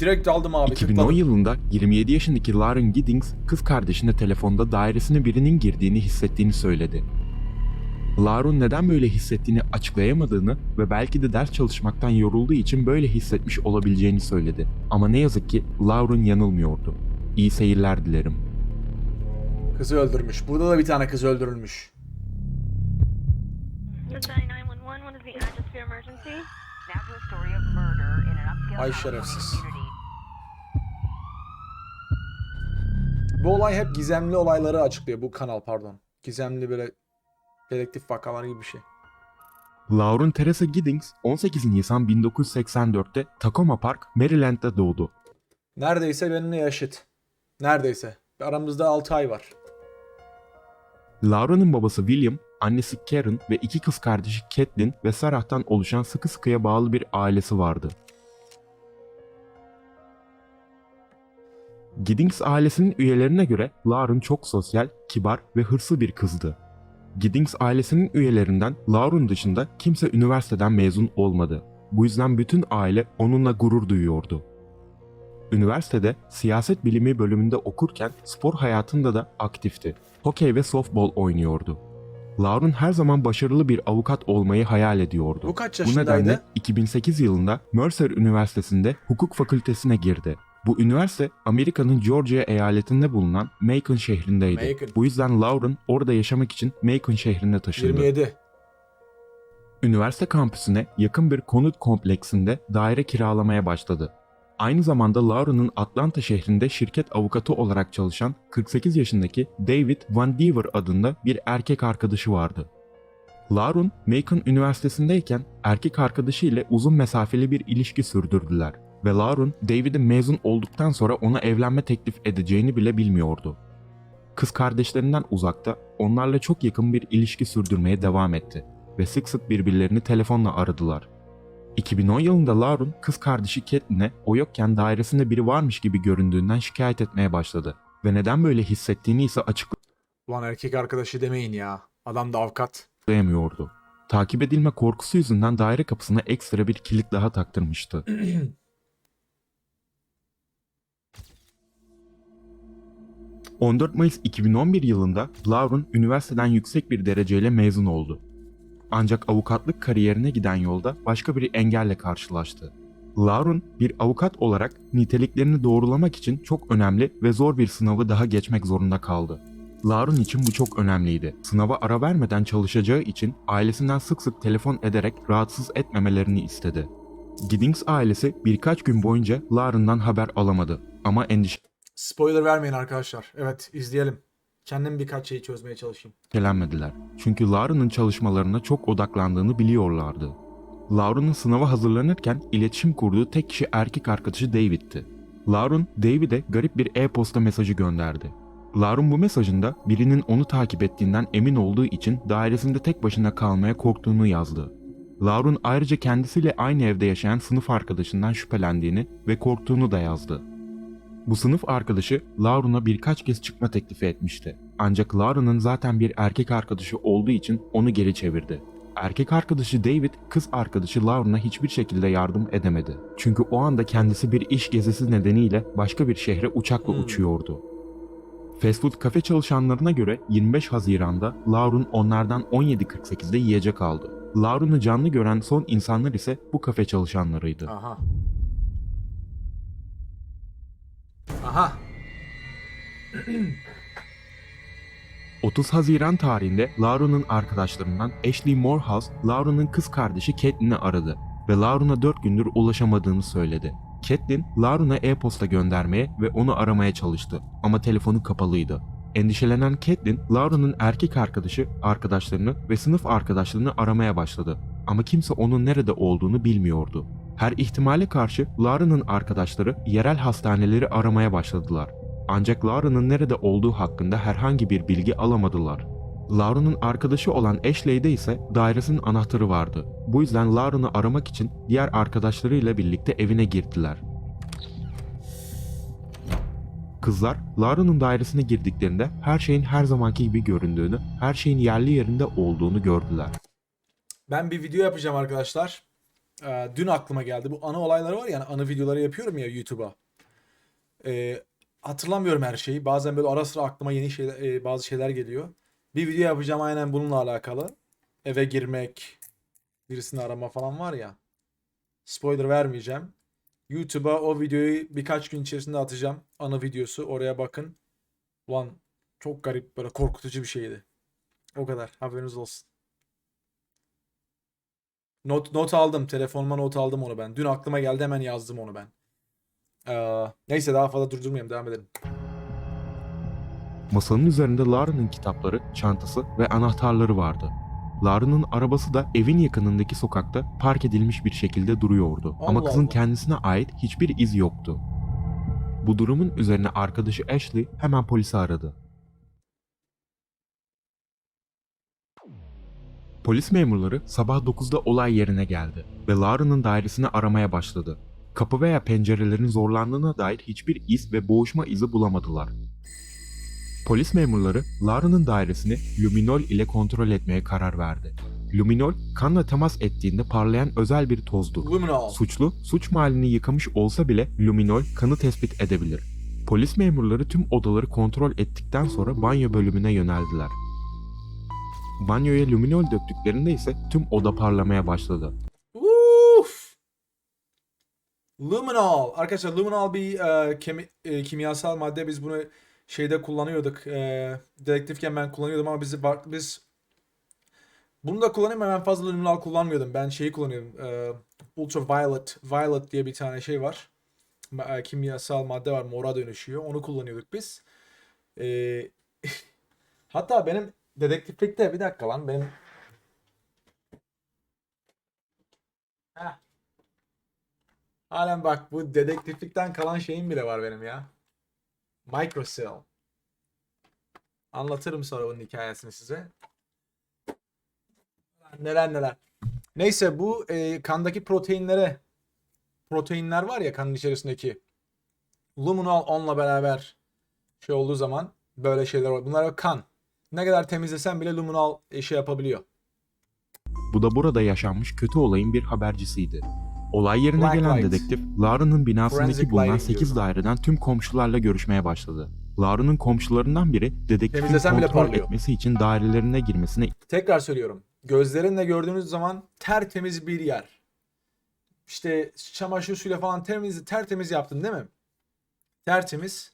Direkt aldım abi. 2010 tıkladım. yılında 27 yaşındaki Lauren Giddings kız kardeşine telefonda dairesine birinin girdiğini hissettiğini söyledi. Lauren neden böyle hissettiğini açıklayamadığını ve belki de ders çalışmaktan yorulduğu için böyle hissetmiş olabileceğini söyledi. Ama ne yazık ki Lauren yanılmıyordu. İyi seyirler dilerim. Kızı öldürmüş. Burada da bir tane kız öldürülmüş. Cincinnati 911, what is the address for your emergency? Now to a story of murder in an upscale Ay California şerefsiz. community. Bu olay hep gizemli olayları açıklıyor. Bu kanal pardon. Gizemli böyle dedektif vakaları gibi bir şey. Lauren Teresa Giddings 18 Nisan 1984'te Tacoma Park, Maryland'da doğdu. Neredeyse benimle yaşıt. Neredeyse. Aramızda 6 ay var. Laura'nın babası William, annesi Karen ve iki kız kardeşi Caitlin ve Sarah'tan oluşan sıkı sıkıya bağlı bir ailesi vardı. Giddings ailesinin üyelerine göre Lauren çok sosyal, kibar ve hırslı bir kızdı. Giddings ailesinin üyelerinden Lauren dışında kimse üniversiteden mezun olmadı. Bu yüzden bütün aile onunla gurur duyuyordu. Üniversitede siyaset bilimi bölümünde okurken spor hayatında da aktifti. Hokey ve softball oynuyordu. Lauren her zaman başarılı bir avukat olmayı hayal ediyordu. Bu kaç Bu nedenle 2008 yılında Mercer Üniversitesi'nde hukuk fakültesine girdi. Bu üniversite Amerika'nın Georgia eyaletinde bulunan Macon şehrindeydi. Macon. Bu yüzden Lauren orada yaşamak için Macon şehrine taşındı. 27. Üniversite kampüsüne yakın bir konut kompleksinde daire kiralamaya başladı. Aynı zamanda Lauren'ın Atlanta şehrinde şirket avukatı olarak çalışan 48 yaşındaki David Van Dever adında bir erkek arkadaşı vardı. Lauren, Macon Üniversitesi'ndeyken erkek arkadaşı ile uzun mesafeli bir ilişki sürdürdüler ve Lauren, David'in mezun olduktan sonra ona evlenme teklif edeceğini bile bilmiyordu. Kız kardeşlerinden uzakta, onlarla çok yakın bir ilişki sürdürmeye devam etti ve sık sık birbirlerini telefonla aradılar. 2010 yılında Lauren kız kardeşi Catelyn'e o yokken dairesinde biri varmış gibi göründüğünden şikayet etmeye başladı ve neden böyle hissettiğini ise Ulan erkek arkadaşı demeyin ya. Adam da avukat. açıklayamıyordu. Takip edilme korkusu yüzünden daire kapısına ekstra bir kilit daha taktırmıştı. ...14 Mayıs 2011 yılında Lauren üniversiteden yüksek bir dereceyle mezun oldu. Ancak avukatlık kariyerine giden yolda başka bir engelle karşılaştı. Lauren bir avukat olarak niteliklerini doğrulamak için çok önemli ve zor bir sınavı daha geçmek zorunda kaldı. Lauren için bu çok önemliydi. Sınava ara vermeden çalışacağı için ailesinden sık sık telefon ederek rahatsız etmemelerini istedi. Giddings ailesi birkaç gün boyunca Lauren'dan haber alamadı ama Spoiler vermeyin arkadaşlar. Evet izleyelim. Kendim birkaç şeyi çözmeye çalışayım. endişelenmediler. Çünkü Lauren'ın çalışmalarına çok odaklandığını biliyorlardı. Lauren'ın sınava hazırlanırken iletişim kurduğu tek kişi erkek arkadaşı David'ti. Lauren, David'e garip bir e-posta mesajı gönderdi. Lauren bu mesajında birinin onu takip ettiğinden emin olduğu için dairesinde tek başına kalmaya korktuğunu yazdı. Lauren ayrıca kendisiyle aynı evde yaşayan sınıf arkadaşından şüphelendiğini ve korktuğunu da yazdı. Bu sınıf arkadaşı Lauren'a birkaç kez çıkma teklifi etmişti. Ancak Lauren'ın zaten bir erkek arkadaşı olduğu için onu geri çevirdi. Erkek arkadaşı David, kız arkadaşı Lauren'a hiçbir şekilde yardım edemedi. Çünkü o anda kendisi bir iş gezisi nedeniyle başka bir şehre uçakla Hmm. uçuyordu. Fast food kafe çalışanlarına göre 25 Haziran'da Lauren onlardan 17.48'de yiyecek aldı. Lauren'ı canlı gören son insanlar ise bu kafe çalışanlarıydı. Aha. Aha. 30 Haziran tarihinde Lauren'ın arkadaşlarından Ashley Morehouse, Lauren'ın kız kardeşi Catelyn'i aradı ve Lauren'a 4 gündür ulaşamadığını söyledi. Catelyn, Lauren'a e-posta göndermeye ve onu aramaya çalıştı ama telefonu kapalıydı. Endişelenen Catelyn, Lauren'ın erkek arkadaşı, arkadaşlarını ve sınıf arkadaşlarını aramaya başladı. Ama kimse onun nerede olduğunu bilmiyordu. Her ihtimale karşı Lauren'ın arkadaşları yerel hastaneleri aramaya başladılar. Ancak Laura'nın nerede olduğu hakkında herhangi bir bilgi alamadılar. Laura'nın arkadaşı olan Ashley'de ise dairesinin anahtarı vardı. Bu yüzden Laura'nı aramak için diğer arkadaşlarıyla birlikte evine girdiler. Kızlar, Laura'nın dairesine girdiklerinde her şeyin her zamanki gibi göründüğünü, her şeyin yerli yerinde olduğunu gördüler. Ben bir video yapacağım arkadaşlar. Ee, dün aklıma geldi. Bu anı olayları var ya yani anı videoları yapıyorum ya YouTube'a. Ee, hatırlamıyorum her şeyi. Bazen böyle ara sıra aklıma yeni şeyler, e, bazı şeyler geliyor. Bir video yapacağım aynen bununla alakalı. Eve girmek, birisini arama falan var ya. Spoiler vermeyeceğim. YouTube'a o videoyu birkaç gün içerisinde atacağım. Anı videosu. Oraya bakın. Ulan çok garip böyle korkutucu bir şeydi. O kadar. Haberiniz olsun. Not, not aldım. Telefonuma not aldım onu ben. Dün aklıma geldi hemen yazdım onu ben. Ee, neyse daha fazla durdurmayayım. Devam edelim. Masanın üzerinde Lara'nın kitapları, çantası ve anahtarları vardı. Lara'nın arabası da evin yakınındaki sokakta park edilmiş bir şekilde duruyordu. Ama Allah kızın Allah. kendisine ait hiçbir iz yoktu. Bu durumun üzerine arkadaşı Ashley hemen polisi aradı. Polis memurları sabah 9'da olay yerine geldi ve Lara'nın dairesini aramaya başladı. Kapı veya pencerelerin zorlandığına dair hiçbir iz ve boğuşma izi bulamadılar. Polis memurları Lara'nın dairesini luminol ile kontrol etmeye karar verdi. Luminol kanla temas ettiğinde parlayan özel bir tozdu. Luminol. Suçlu suç mahallini yıkamış olsa bile luminol kanı tespit edebilir. Polis memurları tüm odaları kontrol ettikten sonra banyo bölümüne yöneldiler. Banyoya luminol döktüklerinde ise tüm oda parlamaya başladı. Uf. Luminol. Arkadaşlar luminol bir e, kemi- e, kimyasal madde. Biz bunu şeyde kullanıyorduk. E, dedektifken ben kullanıyordum ama bizi biz bunu da kullanıyorum ama ben fazla luminol kullanmıyordum. Ben şeyi kullanıyordum. E, ultraviolet violet diye bir tane şey var. E, kimyasal madde var. Mora dönüşüyor. Onu kullanıyorduk biz. E, hatta benim dedektiflikte bir dakika lan benim Heh. Halen bak bu dedektiflikten kalan şeyim bile var benim ya. Microcell. Anlatırım sonra bunun hikayesini size. Neler neler. Neyse bu e, kandaki proteinlere proteinler var ya kanın içerisindeki luminol onunla beraber şey olduğu zaman böyle şeyler var. Bunlar kan. Ne kadar temizlesen bile luminol e, şey yapabiliyor. Bu da burada yaşanmış kötü olayın bir habercisiydi. Olay yerine Black gelen light. dedektif, Lara'nın binasındaki Forensic bulunan lighting 8 diyorlar. daireden tüm komşularla görüşmeye başladı. Lara'nın komşularından biri dedektifin Temizlesen bile kontrol parlıyor. etmesi için dairelerine girmesine Tekrar söylüyorum. Gözlerinle gördüğünüz zaman tertemiz bir yer. İşte çamaşır suyla falan temiz, tertemiz yaptın değil mi? Tertemiz.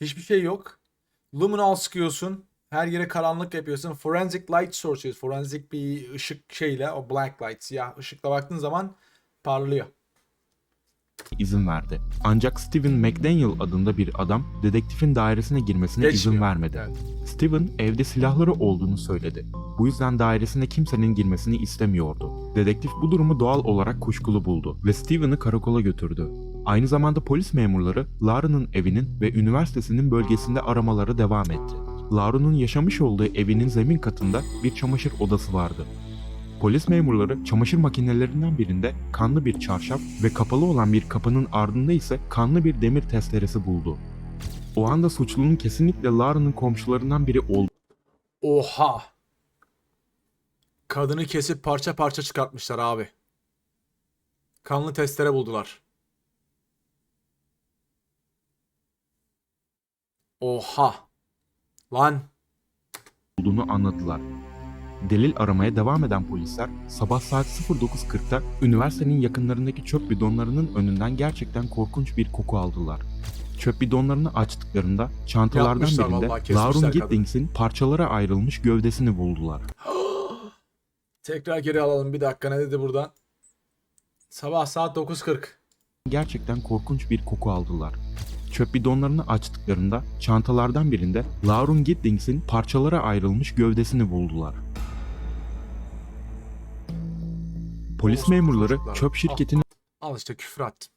Hiçbir şey yok. Luminol sıkıyorsun. Her yere karanlık yapıyorsun. Forensic light sources. Forensic bir ışık şeyle o black light siyah ışıkla baktığın zaman parlıyor. izin verdi. Ancak Steven McDaniel adında bir adam dedektifin dairesine girmesine izin Geçmiyor. vermedi. Evet. Steven evde silahları olduğunu söyledi. Bu yüzden dairesine kimsenin girmesini istemiyordu. Dedektif bu durumu doğal olarak kuşkulu buldu ve Steven'ı karakola götürdü. Aynı zamanda polis memurları Lara'nın evinin ve üniversitesinin bölgesinde aramaları devam etti. Lara'nın yaşamış olduğu evinin zemin katında bir çamaşır odası vardı. Polis memurları çamaşır makinelerinden birinde kanlı bir çarşaf ve kapalı olan bir kapının ardında ise kanlı bir demir testeresi buldu. O anda suçlunun kesinlikle Lara'nın komşularından biri olduğunu Oha. Kadını kesip parça parça çıkartmışlar abi. Kanlı testere buldular. Oha. Lan. olduğunu anladılar. Delil aramaya devam eden polisler sabah saat 09.40'da üniversitenin yakınlarındaki çöp bidonlarının önünden gerçekten korkunç bir koku aldılar. Çöp bidonlarını açtıklarında çantalardan Yapmışlar birinde kesmişler Laurun kadını. Gittings'in parçalara ayrılmış gövdesini buldular. Tekrar geri alalım bir dakika ne dedi buradan? Sabah saat 9.40. Gerçekten korkunç bir koku aldılar. Çöp bidonlarını açtıklarında çantalardan birinde Laurun Gittings'in parçalara ayrılmış gövdesini buldular. Polis memurları çöp şirketinin Al işte küfür attım.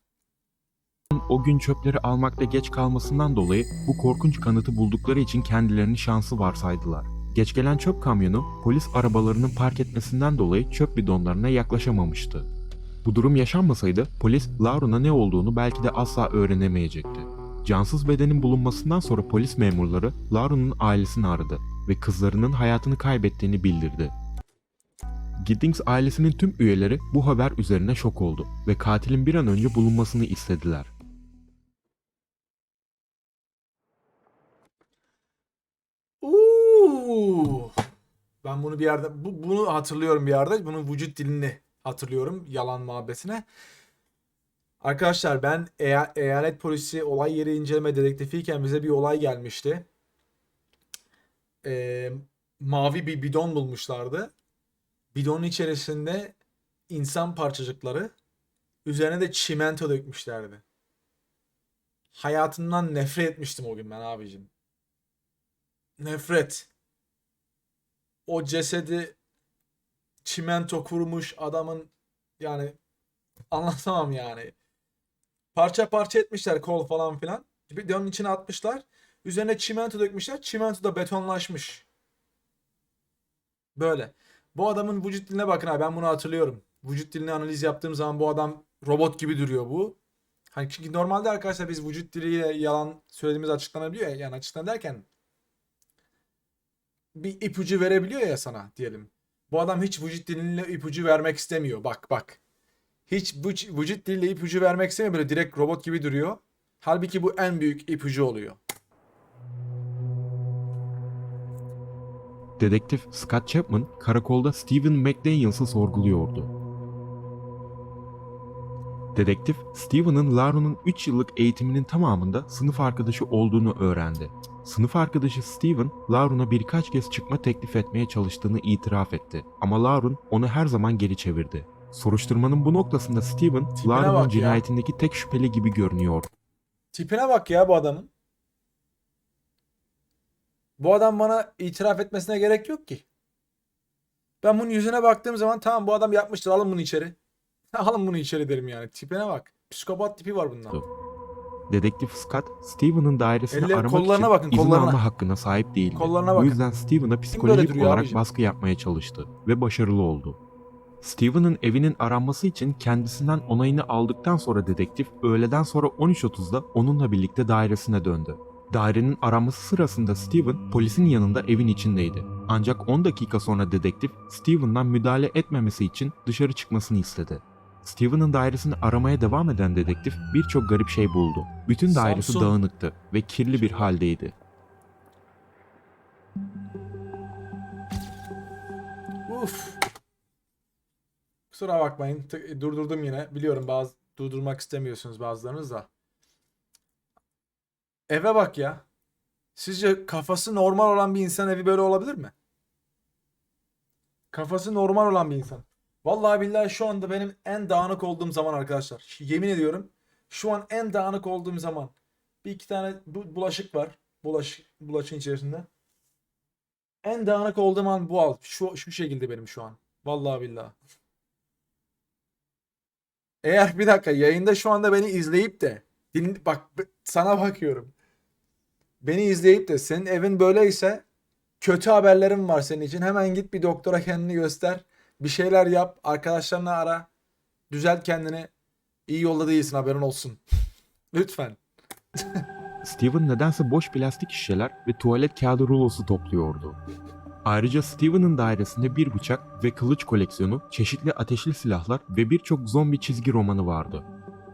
o gün çöpleri almakta geç kalmasından dolayı bu korkunç kanıtı buldukları için kendilerini şanslı varsaydılar. Geç gelen çöp kamyonu polis arabalarının park etmesinden dolayı çöp bidonlarına yaklaşamamıştı. Bu durum yaşanmasaydı polis Laura'na ne olduğunu belki de asla öğrenemeyecekti. Cansız bedenin bulunmasından sonra polis memurları Laura'nın ailesini aradı ve kızlarının hayatını kaybettiğini bildirdi. Giddings ailesinin tüm üyeleri bu haber üzerine şok oldu ve katilin bir an önce bulunmasını istediler. Uuu. Ben bunu bir yerde bu, bunu hatırlıyorum bir yerde. Bunun vücut dilini hatırlıyorum yalan muhabbetine. Arkadaşlar ben eya- eyalet polisi olay yeri inceleme dedektifiyken bize bir olay gelmişti. Ee, mavi bir bidon bulmuşlardı. Bidonun içerisinde insan parçacıkları üzerine de çimento dökmüşlerdi. Hayatımdan nefret etmiştim o gün ben abicim. Nefret. O cesedi çimento kurumuş adamın yani anlatamam yani. Parça parça etmişler kol falan filan. Bir de onun içine atmışlar. Üzerine çimento dökmüşler. Çimento da betonlaşmış. Böyle. Bu adamın vücut diline bakın abi ben bunu hatırlıyorum. Vücut dilini analiz yaptığım zaman bu adam robot gibi duruyor bu. Hani çünkü normalde arkadaşlar biz vücut diliyle yalan söylediğimiz açıklanabiliyor ya. Yani açıklan derken bir ipucu verebiliyor ya sana diyelim. Bu adam hiç vücut diliyle ipucu vermek istemiyor. Bak bak. Hiç bu vücut diliyle ipucu vermek istemiyor. Böyle direkt robot gibi duruyor. Halbuki bu en büyük ipucu oluyor. Dedektif Scott Chapman karakolda Stephen McDaniels'ı sorguluyordu. Dedektif, Stephen'ın Laro'nun 3 yıllık eğitiminin tamamında sınıf arkadaşı olduğunu öğrendi. Sınıf arkadaşı Stephen, Laron'a birkaç kez çıkma teklif etmeye çalıştığını itiraf etti. Ama Laron onu her zaman geri çevirdi. Soruşturmanın bu noktasında Stephen, Tipine Laron'un bak ya. cinayetindeki tek şüpheli gibi görünüyor. Tipine bak ya bu adamın. Bu adam bana itiraf etmesine gerek yok ki. Ben bunun yüzüne baktığım zaman tamam bu adam yapmıştır alın bunu içeri. Alın bunu içeri derim yani. Tipine bak. Psikopat tipi var bunda. Dedektif Scott, Stephen'ın dairesini Elleri- aramak kollarına için bakın, izin kollarına. alma hakkına sahip değildi. Kollarına Bu bakın. yüzden böyle psikolojik duruyor olarak abicim? baskı yapmaya çalıştı ve başarılı oldu. Stephen'ın evinin aranması için kendisinden onayını aldıktan sonra dedektif öğleden sonra 13.30'da onunla birlikte dairesine döndü. Dairenin aranması sırasında Stephen polisin yanında evin içindeydi. Ancak 10 dakika sonra dedektif Stephen'dan müdahale etmemesi için dışarı çıkmasını istedi. Stephen'ın dairesini aramaya devam eden dedektif birçok garip şey buldu. Bütün dairesi Samsun. dağınıktı ve kirli bir haldeydi. Uf. Kusura bakmayın. T- durdurdum yine. Biliyorum bazı durdurmak istemiyorsunuz bazılarınız da. Eve bak ya. Sizce kafası normal olan bir insan evi böyle olabilir mi? Kafası normal olan bir insan. Vallahi billahi şu anda benim en dağınık olduğum zaman arkadaşlar. Yemin ediyorum. Şu an en dağınık olduğum zaman. Bir iki tane bu, bulaşık var. Bulaş, bulaşığın içerisinde. En dağınık olduğum an bu al. Şu, şu şekilde benim şu an. Vallahi billahi. Eğer bir dakika yayında şu anda beni izleyip de din, bak sana bakıyorum. Beni izleyip de senin evin böyleyse kötü haberlerim var senin için. Hemen git bir doktora kendini göster. Bir şeyler yap. Arkadaşlarını ara. Düzelt kendini. İyi yolda değilsin haberin olsun. Lütfen. Steven nedense boş plastik şişeler ve tuvalet kağıdı rulosu topluyordu. Ayrıca Steven'ın dairesinde bir bıçak ve kılıç koleksiyonu, çeşitli ateşli silahlar ve birçok zombi çizgi romanı vardı.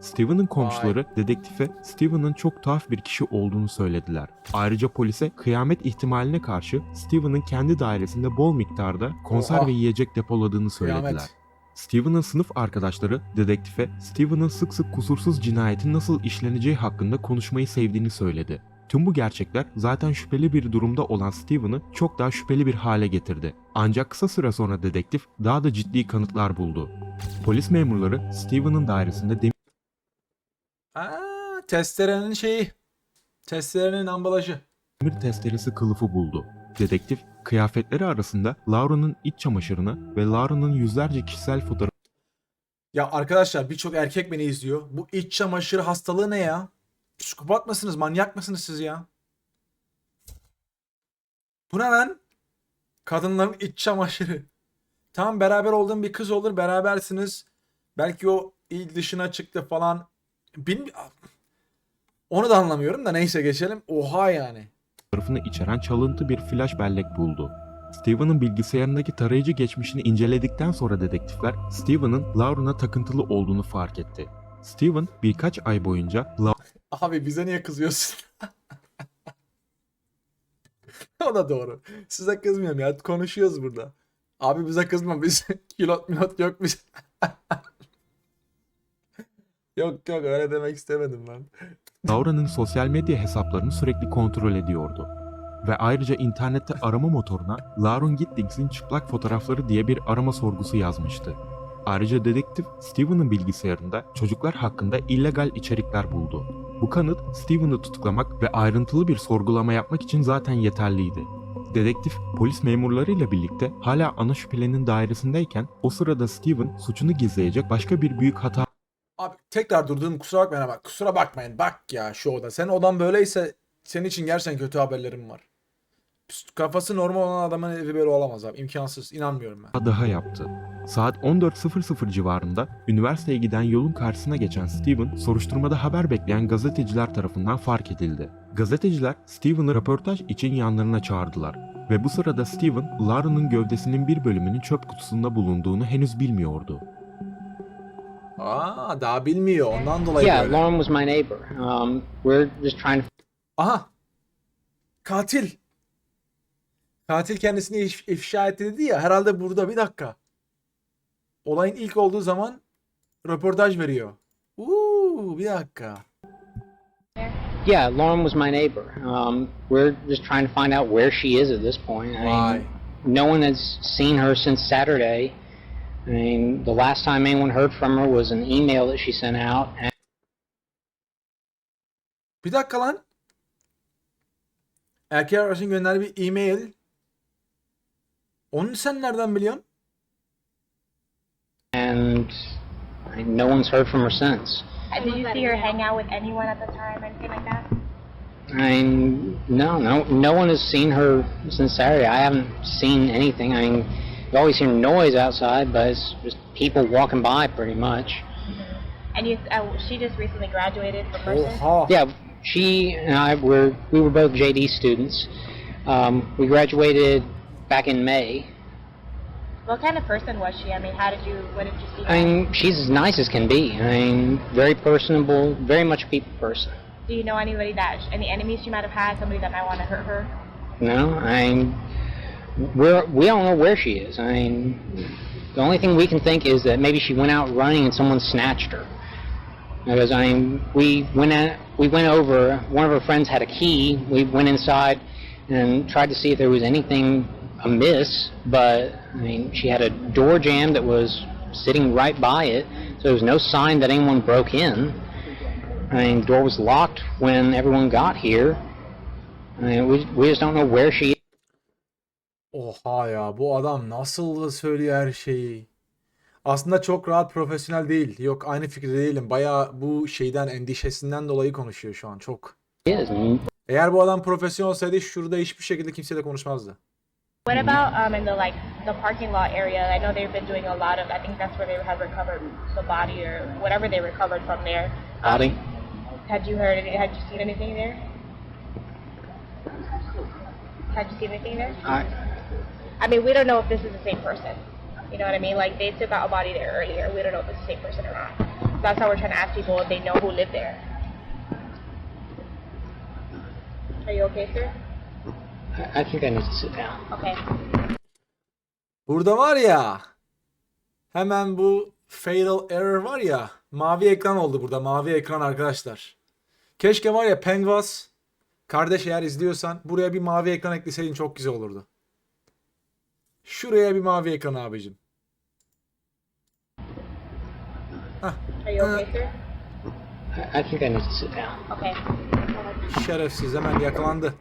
Steven'ın komşuları dedektife Steven'ın çok tuhaf bir kişi olduğunu söylediler. Ayrıca polise kıyamet ihtimaline karşı Steven'ın kendi dairesinde bol miktarda konserve Oha. yiyecek depoladığını söylediler. Kıyamet. Steven'ın sınıf arkadaşları dedektife Steven'ın sık sık kusursuz cinayetin nasıl işleneceği hakkında konuşmayı sevdiğini söyledi. Tüm bu gerçekler zaten şüpheli bir durumda olan Steven'ı çok daha şüpheli bir hale getirdi. Ancak kısa süre sonra dedektif daha da ciddi kanıtlar buldu. Polis memurları Steven'ın dairesinde Aa, testerenin şeyi. Testerenin ambalajı. demir testeresi kılıfı buldu. Dedektif kıyafetleri arasında Laura'nın iç çamaşırını ve Laura'nın yüzlerce kişisel fotoğrafı Ya arkadaşlar birçok erkek beni izliyor. Bu iç çamaşır hastalığı ne ya? Psikopat mısınız? Manyak mısınız siz ya? Bu lan? Kadınların iç çamaşırı. Tamam beraber olduğun bir kız olur. Berabersiniz. Belki o il dışına çıktı falan. Bilmi Onu da anlamıyorum da neyse geçelim. Oha yani. fotoğrafını içeren çalıntı bir flash bellek buldu. Steven'ın bilgisayarındaki tarayıcı geçmişini inceledikten sonra dedektifler Steven'ın Lauren'a takıntılı olduğunu fark etti. Steven birkaç ay boyunca Abi bize niye kızıyorsun? o da doğru. Size kızmıyorum ya. Konuşuyoruz burada. Abi bize kızma. Biz kilot milot yok biz. yok yok öyle demek istemedim ben. Laura'nın sosyal medya hesaplarını sürekli kontrol ediyordu. Ve ayrıca internette arama motoruna Lauren Gittings'in çıplak fotoğrafları diye bir arama sorgusu yazmıştı. Ayrıca dedektif Steven'ın bilgisayarında çocuklar hakkında illegal içerikler buldu. Bu kanıt Steven'ı tutuklamak ve ayrıntılı bir sorgulama yapmak için zaten yeterliydi. Dedektif polis memurlarıyla birlikte hala ana şüphelenin dairesindeyken o sırada Steven suçunu gizleyecek başka bir büyük hata Abi tekrar durdum kusura bakmayın ama kusura bakmayın. Bak ya şu oda. Senin odan böyleyse senin için gerçekten kötü haberlerim var. Kafası normal olan adamın evi böyle olamaz abi. İmkansız. İnanmıyorum ben. daha yaptı. Saat 14.00 civarında üniversiteye giden yolun karşısına geçen Steven, soruşturmada haber bekleyen gazeteciler tarafından fark edildi. Gazeteciler Steven'ı röportaj için yanlarına çağırdılar ve bu sırada Steven, Lauren'ın gövdesinin bir bölümünün çöp kutusunda bulunduğunu henüz bilmiyordu. Aa daha bilmiyor. Ondan dolayı Yeah, böyle. Lauren was my neighbor. Um, we're just trying to Aha. Katil. Katil kendisini if- ifşa etti dedi ya. Herhalde burada bir dakika. Olayın ilk olduğu zaman röportaj veriyor. Uuu bir dakika. Yeah, Lauren was my neighbor. Um, we're just trying to find out where she is at this point. I Vay. mean, no one has seen her since Saturday. I mean, the last time anyone heard from her was an email that she sent out. And Bir dakika lan. Erkek arkadaşın gönderdiği bir e-mail. Onu sen nereden biliyorsun? and I no one's heard from her since. Uh, Did you see her hang out with anyone at the time or anything like that? I mean, no, no, no one has seen her since Saturday. I haven't seen anything. I mean, you always hear noise outside, but it's just people walking by, pretty much. And you, uh, she just recently graduated from Mercer. Oha. Yeah, she and I were we were both JD students. Um, we graduated back in May. What kind of person was she? I mean, how did you, what did you see? her I mean, she's as nice as can be. I mean, very personable, very much a people person. Do you know anybody that, any enemies she might have had, somebody that might want to hurt her? No, I mean, we're we don't know where she is. I mean, the only thing we can think is that maybe she went out running and someone snatched her. Because I mean, we went at, we went over. One of her friends had a key. We went inside and tried to see if there was anything amiss. But I mean, she had a door jamb that was sitting right by it, so there was no sign that anyone broke in. I mean, door was locked when everyone got here. I mean, we, we just don't know where she is. Oha ya bu adam nasıl da söylüyor her şeyi. Aslında çok rahat profesyonel değil. Yok aynı fikirde değilim. Bayağı bu şeyden endişesinden dolayı konuşuyor şu an çok. I mean, Eğer bu adam profesyonel olsaydı şurada hiçbir şekilde kimseyle konuşmazdı. What about um, in the like the parking lot area? I know they've been doing a lot of. I think that's where they had recovered the body or whatever they recovered from there. Um, Body? Had you heard? Any, had you seen anything there? Had you seen anything there? I, I mean, we don't know if this is the same person. You know what I mean? Like they took out a body there earlier. We don't know if it's the same person or not. That's how we're trying to ask people if they know who lived there. Are you okay, sir? I I think I need to sit down. Okay. Burada var ya hemen bu fatal error var ya mavi ekran oldu burada mavi ekran arkadaşlar. Keşke var ya Pengvas kardeş eğer izliyorsan buraya bir mavi ekran ekleseydin çok güzel olurdu. Şuraya bir mavi ekran abicim. Are you okay, sir? I I think I need to sit down. Okay. Şerefsiz hemen yakalandı.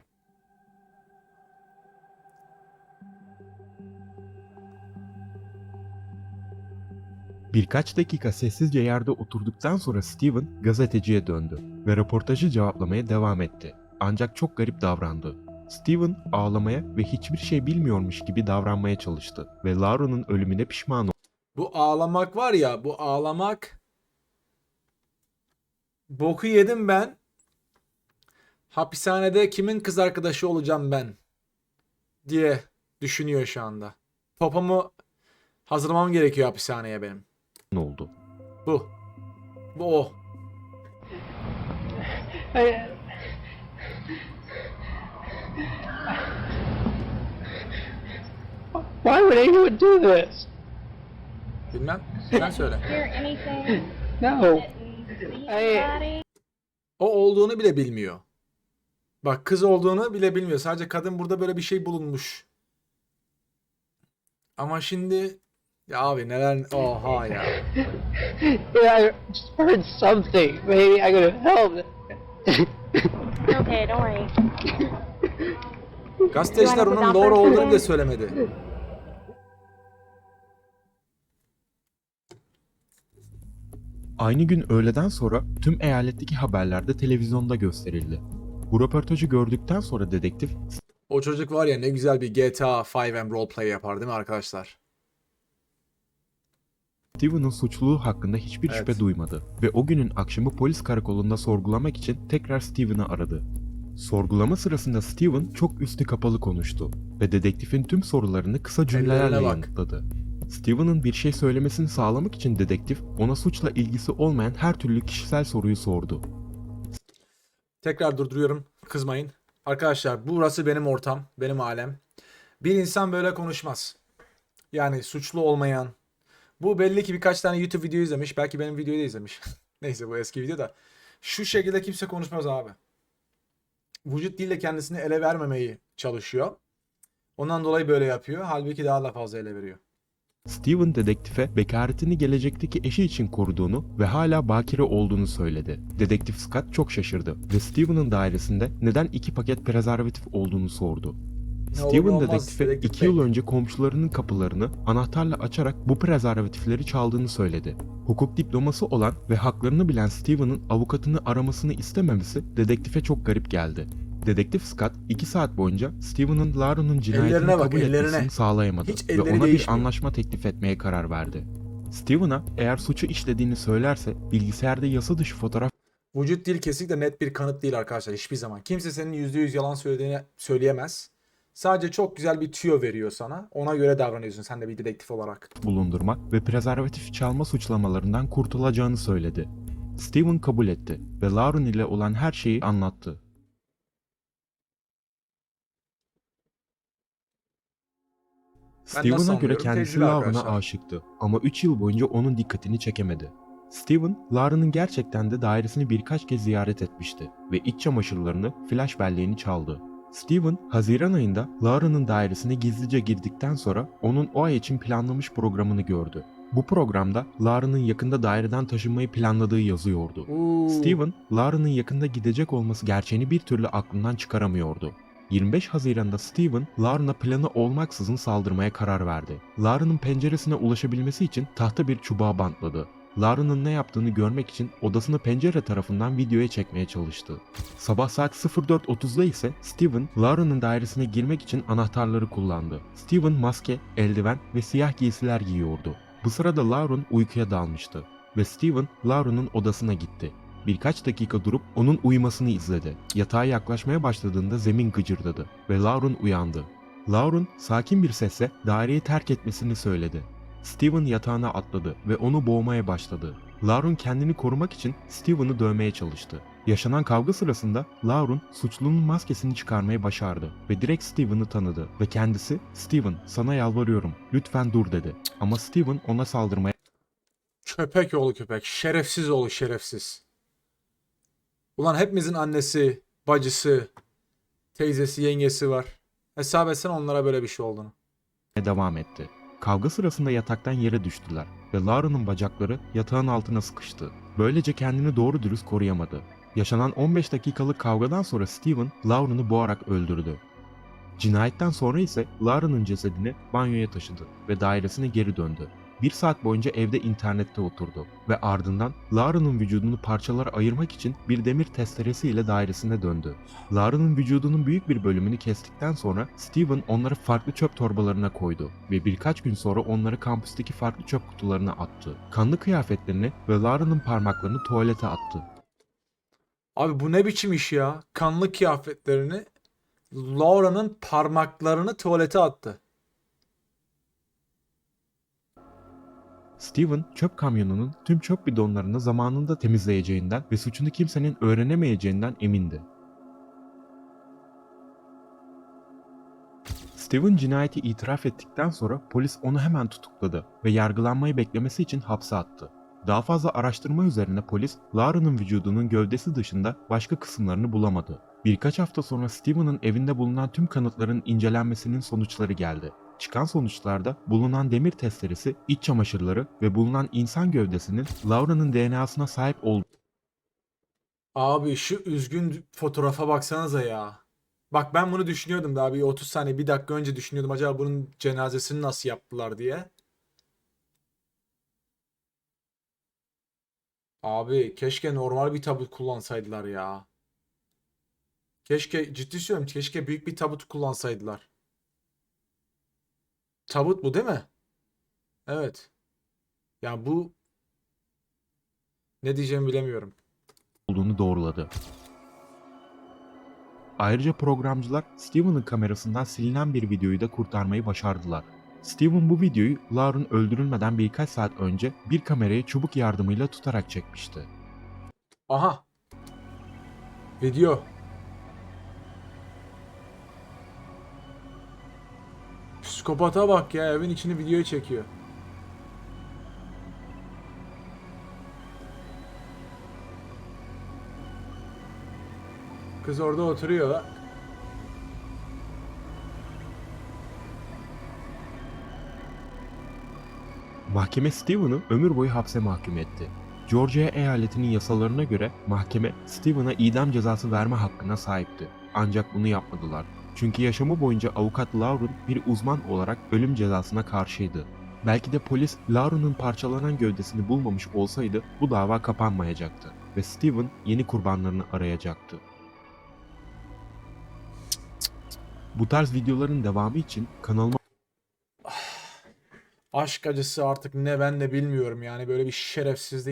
Birkaç dakika sessizce yerde oturduktan sonra Steven gazeteciye döndü ve röportajı cevaplamaya devam etti. Ancak çok garip davrandı. Steven ağlamaya ve hiçbir şey bilmiyormuş gibi davranmaya çalıştı ve Laura'nın ölümüne pişman Bu ağlamak var ya bu ağlamak boku yedim ben. Hapishanede kimin kız arkadaşı olacağım ben diye düşünüyor şu anda. Popomu hazırlamam gerekiyor hapishaneye benim. Oldu. Bu. Bu o. Why would anyone do this? Bilmem. Sen söyle. No. I-? O olduğunu bile bilmiyor. Bak kız olduğunu bile bilmiyor. Sadece kadın burada böyle bir şey bulunmuş. Ama şimdi ya abi neler oha ya. Yeah, I just heard something. Maybe I could. You're okay, don't worry. Gazeteciler onun doğru olduğunu bile söylemedi. Aynı gün öğleden sonra tüm eyaletteki haberlerde televizyonda gösterildi. Bu röportajı gördükten sonra dedektif O çocuk var ya ne güzel bir GTA 5M roleplay yapar değil mi arkadaşlar? Steven'ın suçluluğu hakkında hiçbir Evet. şüphe duymadı ve o günün akşamı polis karakolunda sorgulamak için tekrar Steven'ı aradı. Sorgulama sırasında Steven çok üstü kapalı konuştu ve dedektifin tüm sorularını kısa cümlelerle yanıtladı. Steven'ın bir şey söylemesini sağlamak için dedektif ona suçla ilgisi olmayan her türlü kişisel soruyu sordu. Tekrar durduruyorum. Kızmayın. Arkadaşlar burası benim ortam, benim alem. Bir insan böyle konuşmaz. Yani suçlu olmayan. Bu belli ki birkaç tane YouTube video izlemiş. Belki benim videoyu da izlemiş. Neyse bu eski video da. Şu şekilde kimse konuşmaz abi. Vücut dille kendisini ele vermemeyi çalışıyor. Ondan dolayı böyle yapıyor. Halbuki daha da fazla ele veriyor. Steven dedektife bekaretini gelecekteki eşi için koruduğunu ve hala bakire olduğunu söyledi. Dedektif Scott çok şaşırdı ve Steven'ın dairesinde neden iki paket prezervatif olduğunu sordu. Steven dedektife dedektif iki bey. yıl önce komşularının kapılarını anahtarla açarak bu prezervatifleri çaldığını söyledi. Hukuk diploması olan ve haklarını bilen Steven'ın avukatını aramasını istememesi dedektife çok garip geldi. Dedektif Scott 2 saat boyunca Steven'ın Laura'nın cinayetini bak, kabul ellerine. etmesini sağlayamadı Hiç ve ona bir değişmiyor. anlaşma teklif etmeye karar verdi. Steven'a eğer suçu işlediğini söylerse bilgisayarda yasa dışı fotoğraf Vücut dil kesinlikle net bir kanıt değil arkadaşlar hiçbir zaman. Kimse senin %100 yalan söylediğini söyleyemez. Sadece çok güzel bir tüyo veriyor sana. Ona göre davranıyorsun sen de bir dedektif olarak. bulundurma ve prezervatif çalma suçlamalarından kurtulacağını söyledi. Steven kabul etti ve Lauren ile olan her şeyi anlattı. Steven'a göre kendisi Lauren'a aşıktı ama 3 yıl boyunca onun dikkatini çekemedi. Steven, Lauren'ın gerçekten de dairesini birkaç kez ziyaret etmişti ve iç çamaşırlarını, flash belleğini çaldı. Steven, Haziran ayında Lauren'ın dairesine gizlice girdikten sonra onun o ay için planlamış programını gördü. Bu programda Lauren'ın yakında daireden taşınmayı planladığı yazıyordu. Oo. Steven, Lauren'ın yakında gidecek olması gerçeğini bir türlü aklından çıkaramıyordu. 25 Haziran'da Steven, Lauren'a planı olmaksızın saldırmaya karar verdi. Lauren'ın penceresine ulaşabilmesi için tahta bir çubuğa bantladı. Lauren'ın ne yaptığını görmek için odasını pencere tarafından videoya çekmeye çalıştı. Sabah saat 04.30'da ise Steven, Lauren'ın dairesine girmek için anahtarları kullandı. Steven maske, eldiven ve siyah giysiler giyiyordu. Bu sırada Lauren uykuya dalmıştı ve Steven Lauren'ın odasına gitti. Birkaç dakika durup onun uyumasını izledi. Yatağa yaklaşmaya başladığında zemin gıcırdadı ve Lauren uyandı. Lauren sakin bir sesle daireyi terk etmesini söyledi. Steven yatağına atladı ve onu boğmaya başladı. Lauren kendini korumak için Steven'ı dövmeye çalıştı. Yaşanan kavga sırasında Lauren suçlunun maskesini çıkarmayı başardı ve direkt Steven'ı tanıdı ve kendisi Steven sana yalvarıyorum lütfen dur dedi. Ama Steven ona saldırmaya Köpek oğlu köpek. Şerefsiz oğlu şerefsiz. Ulan hepimizin annesi, bacısı, teyzesi, yengesi var. Hesap etsen onlara böyle bir şey olduğunu. devam etti. Kavga sırasında yataktan yere düştüler ve Laura'nın bacakları yatağın altına sıkıştı. Böylece kendini doğru dürüst koruyamadı. Yaşanan 15 dakikalık kavgadan sonra Steven, Laura'nı boğarak öldürdü. Cinayetten sonra ise Laura'nın cesedini banyoya taşıdı ve dairesine geri döndü. Bir saat boyunca evde internette oturdu ve ardından Laura'nın vücudunu parçalara ayırmak için bir demir testeresiyle dairesine döndü. Laura'nın vücudunun büyük bir bölümünü kestikten sonra Steven onları farklı çöp torbalarına koydu ve birkaç gün sonra onları kampüsteki farklı çöp kutularına attı. Kanlı kıyafetlerini ve Laura'nın parmaklarını tuvalete attı. Abi bu ne biçim iş ya? Kanlı kıyafetlerini Laura'nın parmaklarını tuvalete attı. Steven çöp kamyonunun tüm çöp bidonlarını zamanında temizleyeceğinden ve suçunu kimsenin öğrenemeyeceğinden emindi. Steven cinayeti itiraf ettikten sonra polis onu hemen tutukladı ve yargılanmayı beklemesi için hapse attı. Daha fazla araştırma üzerine polis, Laura'nın vücudunun gövdesi dışında başka kısımlarını bulamadı. Birkaç hafta sonra Steven'ın evinde bulunan tüm kanıtların incelenmesinin sonuçları geldi. Çıkan sonuçlarda bulunan demir testeresi, iç çamaşırları ve bulunan insan gövdesinin Laura'nın DNA'sına sahip olduğu Abi şu üzgün fotoğrafa baksanıza ya. Bak ben bunu düşünüyordum daha bir 30 saniye bir dakika önce düşünüyordum acaba bunun cenazesini nasıl yaptılar diye. Abi keşke normal bir tabut kullansaydılar ya. Keşke ciddi söylüyorum keşke büyük bir tabut kullansaydılar. Tabut bu değil mi? Evet. Yani bu ne diyeceğimi bilemiyorum. olduğunu doğruladı. Ayrıca programcılar Steven'ın kamerasından silinen bir videoyu da kurtarmayı başardılar. Steven bu videoyu Lauren öldürülmeden birkaç saat önce bir kamerayı çubuk yardımıyla tutarak çekmişti. Aha. Video. Psikopata bak ya evin içini videoya çekiyor. Kız orada oturuyor. Mahkeme Steven'ı ömür boyu hapse mahkum etti. Georgia eyaletinin yasalarına göre mahkeme Steven'a idam cezası verme hakkına sahipti. Ancak bunu yapmadılar. Çünkü yaşamı boyunca avukat Lauren bir uzman olarak ölüm cezasına karşıydı. Belki de polis Lauren'ın parçalanan gövdesini bulmamış olsaydı bu dava kapanmayacaktı ve Steven yeni kurbanlarını arayacaktı. Bu tarz videoların devamı için kanalıma Aşk acısı artık ne ben de bilmiyorum yani böyle bir şerefsizlik